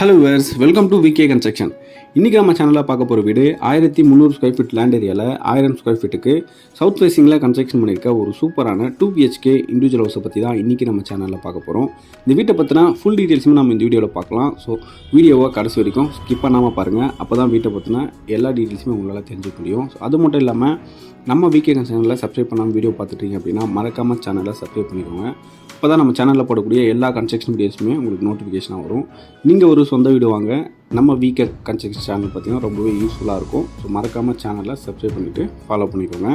Hello viewers welcome to VK construction இன்றைக்கி நம்ம சேனலில் பார்க்க போகிற வீடு ஆயிரத்தி முந்நூறு ஸ்கொயர் ஃபீட் லேண்ட் ஏரியாவில் ஆயிரம் ஸ்கொயர் ஃபீட்டுக்கு சவுத் ஃபேஸிங்கில் கன்ஸ்ட்ரக்ஷன் பண்ணியிருக்க ஒரு சூப்பரான டூ பிஹெச்கே இண்டிவிஜுவல் ஹவுஸை பற்றி தான் இன்றைக்கி நம்ம சேனலில் பார்க்க போகிறோம் இந்த வீட்டை பற்றினா ஃபுல் டீட்டெயில்ஸுமே நம்ம இந்த வீடியோவில் பார்க்கலாம். ஸோ வீடியோவை கடைசி வரைக்கும் ஸ்கிப் பண்ணாமல் பாருங்கள் அப்போ தான் வீட்டை பற்றின எல்லா டீட்டெயில்ஸுமே உங்களால் தெரிஞ்சுக்க முடியும். ஸோ அது மட்டும் இல்லாமல் நம்ம விகே கன்ஸ்ட்ரக்ஷனில் சப்ஸ்கிரைப் பண்ணாமல் வீடியோ பார்த்துட்டீங்க அப்படின்னா மறக்காமல் சேனலை சப்ஸ்கிரைப் பண்ணிக்கோங்க. அப்போ தான் நம்ம சேனலில் போடக்கூடிய எல்லா கன்ஸ்ட்ரக்ஷன் வீடியோஸுமே உங்களுக்கு நோட்டிஃபிகேஷனாக வரும். நீங்கள் ஒரு சொந்த வீடு வாங்க நம்ம வீக்க கன்ஸ்ட்ரக்ஷன் சேனல் பார்த்தீங்கன்னா ரொம்பவே யூஸ்ஃபுல்லாக இருக்கும். ஸோ மறக்காமல் சேனலை சப்ஸ்கிரைப் பண்ணிவிட்டு ஃபாலோ பண்ணிக்கோங்க.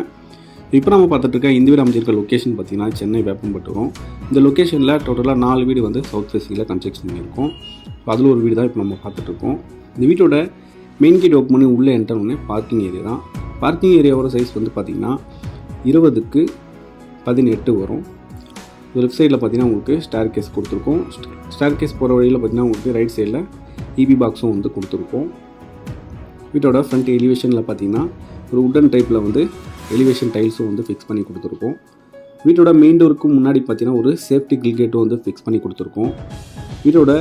இப்போ நம்ம பார்த்துட்டு இருக்க இந்த வீடு அமைச்சிருக்க லொக்கேஷன் பார்த்தீங்கன்னா சென்னை வேப்பம்பட்டுரும். இந்த லொக்கேஷனில் டோட்டலாக நாலு வீடு வந்து சவுத் ஃபேஸிங்கில் கன்ஸ்ட்ரக்ஷன் பண்ணியிருக்கோம். ஸோ அதில் ஒரு வீடு தான் இப்போ நம்ம பார்த்துட்ருக்கோம் இந்த வீட்டோட மெயின் கேட் ஓப்பன் பண்ணி உள்ளே என்டர் உடனே பார்க்கிங் ஏரியா தான். பார்க்கிங் ஏரியாவோட சைஸ் வந்து பார்த்திங்கன்னா இருபதுக்கு பதினெட்டு வரும். லெஃப்ட் சைடில் பார்த்தீங்கன்னா உங்களுக்கு ஸ்டார் கேஸ் கொடுத்துருக்கோம். ஸ்டார் கேஸ் போகிற வழியில் பார்த்தீங்கன்னா உங்களுக்கு ரைட் சைடில் இபி பாக்ஸும் வந்து கொடுத்துருக்கோம். வீட்டோட ஃப்ரண்ட் எலிவேஷனில் பார்த்தீங்கன்னா ஒரு உட்டன் டைப்பில் வந்து எலிவேஷன் டைல்ஸும் வந்து ஃபிக்ஸ் பண்ணி கொடுத்துருக்கோம். வீட்டோட மெயின் டோருக்கு முன்னாடி பார்த்தீங்கன்னா ஒரு சேஃப்டி கில்கேட்டும் வந்து ஃபிக்ஸ் பண்ணி கொடுத்துருக்கோம். வீட்டோட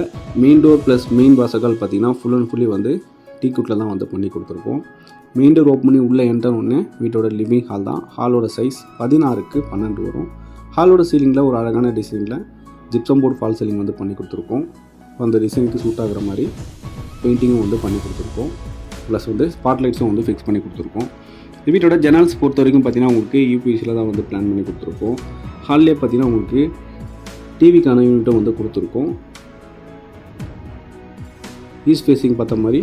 மெயின் டோர் ப்ளஸ் மெயின் வாசகால் பார்த்தீங்கன்னா ஃபுல் அண்ட் ஃபுல்லி வந்து டீ குட்டில் தான் வந்து பண்ணி கொடுத்துருக்கோம். மெயின் டோர் ஓப்பன் பண்ணி உள்ளே என்டர் ஒன்று வீட்டோட லிவிங் ஹால் தான். ஹாலோட சைஸ் பதினாறுக்கு பன்னெண்டு வரும். ஹாலோட சீலிங்கில் ஒரு அழகான டிசைனில் ஜிப்சம் போர்டு ஃபால் சீலிங் வந்து பண்ணி கொடுத்துருக்கோம். அந்த டிசைனுக்கு சூட் ஆகிற மாதிரி பெயிண்டிங்கும் வந்து பண்ணி கொடுத்துருக்கோம். ப்ளஸ் வந்து ஸ்பாட் லைட்ஸும் வந்து ஃபிக்ஸ் பண்ணி கொடுத்துருக்கோம். வீட்டோட ஜெனல்ஸ் பொறுத்த வரைக்கும் பார்த்தீங்கன்னா உங்களுக்கு யூபிஎஸ்சியில் தான் வந்து பிளான் பண்ணி கொடுத்துருக்கோம். ஹால்லே பார்த்தீங்கன்னா உங்களுக்கு டிவிக்கான யூனிட்டும் வந்து கொடுத்துருக்கோம். ஈஸ்ட் ஃபேஸிங் பார்த்த மாதிரி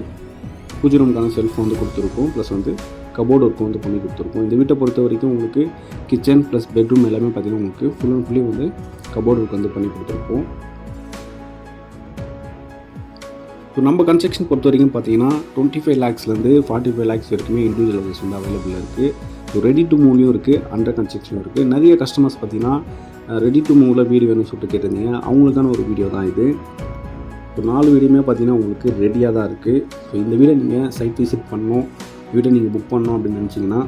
பூஜை ரூம்க்கான செல்ஃப் வந்து கொடுத்துருக்கோம். ப்ளஸ் வந்து கபோர்டு ஒர்க்கும் வந்து பண்ணி கொடுத்துருக்கோம். இந்த வீட்டை பொறுத்த வரைக்கும் உங்களுக்கு கிச்சன் ப்ளஸ் பெட்ரூம் எல்லாமே பார்த்தீங்கன்னா உங்களுக்கு ஃபுல் அண்ட் ஃபுல்லி வந்து கபோர்டு ஒர்க் வந்து பண்ணி கொடுத்துருக்கோம். இப்போ நம்ம கன்ஸ்ட்ரக்ஷன் பொறுத்த வரைக்கும் பார்த்தீங்கன்னா டுவெண்ட்டி ஃபைவ் லேக்ஸ்லேருந்து ஃபார்ட்டி ஃபைவ் லேக்ஸ் வரைக்குமே இண்டிவிஜுவல் ஹவுஸ் வந்து அவைலபிள் இருக்குது ரெடி டு மூவ்லையும் இருக்குது அண்டர் கன்ஸ்ட்ரக்ஷனும் இருக்குது நிறைய கஸ்டமர்ஸ் பார்த்தீங்கன்னா ரெடி டு மூவில் வீடு வேணும்னு சொல்லிட்டு கேட்டிருந்தீங்க. அவங்களுக்கான ஒரு வீடியோ தான் இது. இப்போ நாலு வீடியோமே பார்த்தீங்கன்னா உங்களுக்கு ரெடியாக தான் இருக்குது ஸோ இந்த வீடை நீங்கள் சைட் விசிட் பண்ணணும். வீட்டை நீங்கள் புக் பண்ணணும் அப்படின்னு நினச்சிங்கன்னா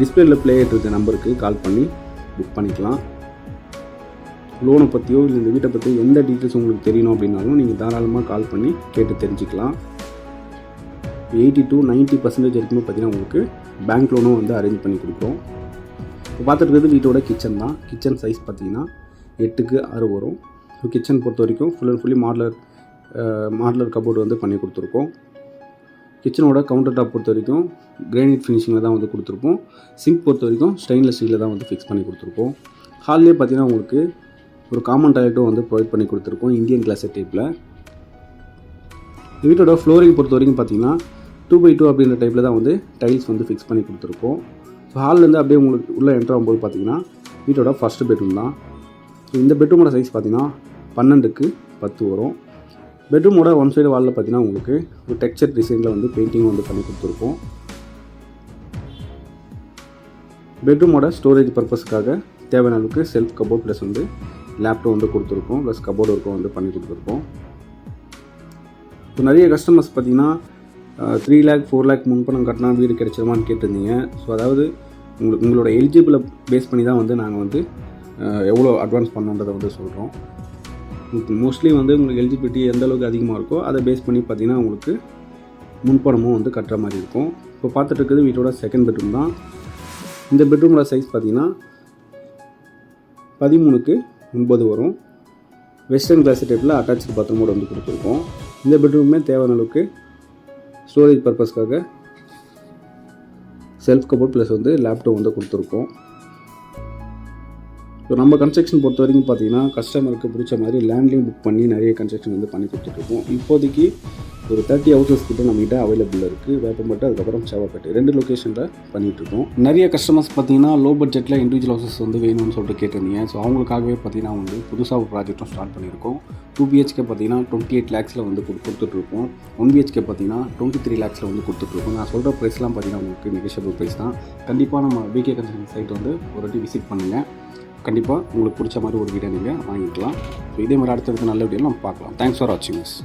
டிஸ்பிளேயில் ப்ளே இருக்க நம்பருக்கு கால் பண்ணி புக் பண்ணிக்கலாம். லோனை பற்றியோ இல்லை இந்த வீட்டை பற்றியோ எந்த டீட்டெயில்ஸ் உங்களுக்கு தெரியணும் அப்படின்னாலும் நீங்கள் தாராளமாக கால் பண்ணி கேட்டு தெரிஞ்சுக்கலாம். எயிட்டி டு நைன்ட்டி பர்சன்டேஜ் வரைக்குமே பார்த்தீங்கன்னா உங்களுக்கு பேங்க் லோனும் வந்து அரேஞ்ச் பண்ணி கொடுக்குறோம். இப்போ பார்த்துருக்கிறது வீட்டோட கிச்சன் தான். கிச்சன் சைஸ் பார்த்தீங்கன்னா எட்டுக்கு ஆறு வரும். கிச்சன் பொறுத்த வரைக்கும் full and fully modular modular cupboard வந்து பண்ணி கொடுத்துருக்கோம். கிச்சனோட கவுண்டர் டாப் பொறுத்த வரைக்கும் கிரானைட் ஃபினிஷிங்கில் தான் வந்து கொடுத்துருப்போம். சிங்க் பொறுத்த வரைக்கும் ஸ்டெயின்லெஸ் ஸ்டீலில் தான் வந்து ஃபிக்ஸ் பண்ணி கொடுத்துருக்கோம் ஹால்லே பார்த்தீங்கன்னா உங்களுக்கு ஒரு காமன் டாய்லெட்டும் வந்து ப்ரொவைட் பண்ணி கொடுத்துருக்கோம் இந்தியன் கிளாஸ் டைப்பில் வீட்டோட ஃப்ளோரிங் பொறுத்த வரைக்கும் பார்த்தீங்கன்னா டூ பை டூ அப்படின்ற டைப்பில் தான் வந்து டைல்ஸ் வந்து ஃபிக்ஸ் பண்ணி கொடுத்துருக்கோம். ஸோ ஹால்லேருந்து அப்படியே உங்களுக்கு உள்ளே என்ட்ரு ஆகும்போது பார்த்தீங்கன்னா வீட்டோட ஃபஸ்ட்டு பெட்ரூம் தான். இந்த பெட்ரூமோட சைஸ் பார்த்தீங்கன்னா பன்னெண்டுக்கு பத்து வரும். பெட்ரூமோட ஒன் சைடு வாலில் பார்த்தீங்கன்னா உங்களுக்கு ஒரு டெக்ஸ்சர் டிசைனில் வந்து பெயிண்டிங் வந்து பண்ணி கொடுத்துருக்கோம். பெட்ரூமோட ஸ்டோரேஜ் பர்பஸ்க்காக தேவையான அளவுக்கு செல்ஃப் கபோர்ட் ப்ளஸ் வந்து லேப்டாப் வந்து கொடுத்துருக்கோம். ப்ளஸ் கபோர்டு ஒர்க்கும் வந்து பண்ணி கொடுத்துருக்கோம். இப்போ நிறைய கஸ்டமர்ஸ் பார்த்தீங்கன்னா த்ரீ லேக் ஃபோர் லேக் முன்பணம் கட்டினா வீடு கிடைச்சிருமான்னு கேட்டிருந்தீங்க. ஸோ அதாவது உங்களுக்கு உங்களோட எலிஜிபிளை பேஸ் பண்ணி தான் வந்து நாங்கள் வந்து எவ்வளோ அட்வான்ஸ் பண்ணோன்றதை வந்து சொல்கிறோம் மோஸ்ட்லி வந்து உங்களுக்கு எலிஜிபிலிட்டி எந்த அளவுக்கு அதிகமாக இருக்கோ அதை பேஸ் பண்ணி பார்த்தீங்கன்னா உங்களுக்கு முன்பணமும் வந்து கட்டுற மாதிரி இருக்கும். இப்போ பார்த்துட்டு வீட்டோட செகண்ட் பெட்ரூம் தான். இந்த பெட்ரூமோட சைஸ் பார்த்தீங்கன்னா பதிமூணுக்கு ஒன்பது வரும். வெஸ்டர்ன் கிளாஸ் டைப்பில் அட்டாச்சு பாத்ரூமோட வந்து கொடுத்துருக்கோம். இந்த பெட்ரூமே தேவையான அளவுக்கு ஸ்டோரேஜ் பர்பஸ்க்காக செல்ஃப் கபோர்ட் ப்ளஸ் வந்து லேப்டாப் வந்து கொடுத்துருக்கோம். ஸோ நம்ம கன்ஸ்ட்ரக்ஷன் பொறுத்த வரைக்கும் பார்த்தீங்கன்னா கஸ்டமருக்கு பிடிச்ச மாதிரி லேண்ட்லையும் புக் பண்ணி நிறைய கன்ஸ்ட்ரக்ஷன் வந்து பண்ணி கொடுத்துட்ருக்கோம். இப்போதைக்கு ஒரு தேர்ட்டி ஹவுசஸ் கிட்ட நம்மகிட்ட அவைலபிள் இருக்குது வேப்பம்பட்டு அதுக்கப்புறம் சேவப்பட்டு ரெண்டு லொக்கேஷனில் பண்ணிகிட்ருக்கோம் நிறைய கஸ்டமர்ஸ் பார்த்தீங்கன்னா லோ பட்ஜெட்டில் இண்டிவிஜுவல் ஹவுசஸ் வந்து வேணும்னு சொல்லிட்டு கேட்டிருந்தீங்க. ஸோ அவங்களுக்காகவே பார்த்தீங்கன்னா வந்து புதுசாக ஒரு ப்ராஜெக்ட்டும் ஸ்டார்ட் பண்ணியிருக்கோம். டூ பிஹெச்கே பார்த்தீங்கன்னா டுவெண்ட்டி எயிட் லேக்ஸில் வந்து கொடு- கொடுத்துட்ருக்கோம். ஒன் பிஹெச்கே பார்த்தீங்கன்னா டுவெண்ட்டி த்ரீ லேக்ஸில் வந்து கொடுத்துட்ருக்கோம். நான் சொல்கிற ப்ரைஸ்லாம் பார்த்தீங்கன்னா உங்களுக்கு நெகோஷியபிள் ப்ரைஸ் தான். கண்டிப்பாக நம்ம பிகே கன்ஸ்ட்ரக்ஷன் சைட் வந்து ஒரு வாட்டி விசிட் பண்ணுங்கள் கண்டிப்பாக உங்களுக்கு பிடிச்ச மாதிரி ஒரு வீடியோ நீங்கள் வாங்கிக்கலாம். ஸோ இதே மாதிரி அடுத்தடுத்த நல்ல வீடியோ நம்ம பார்க்கலாம். தேங்க்ஸ் ஃபார் வாட்சிங் மிஸ்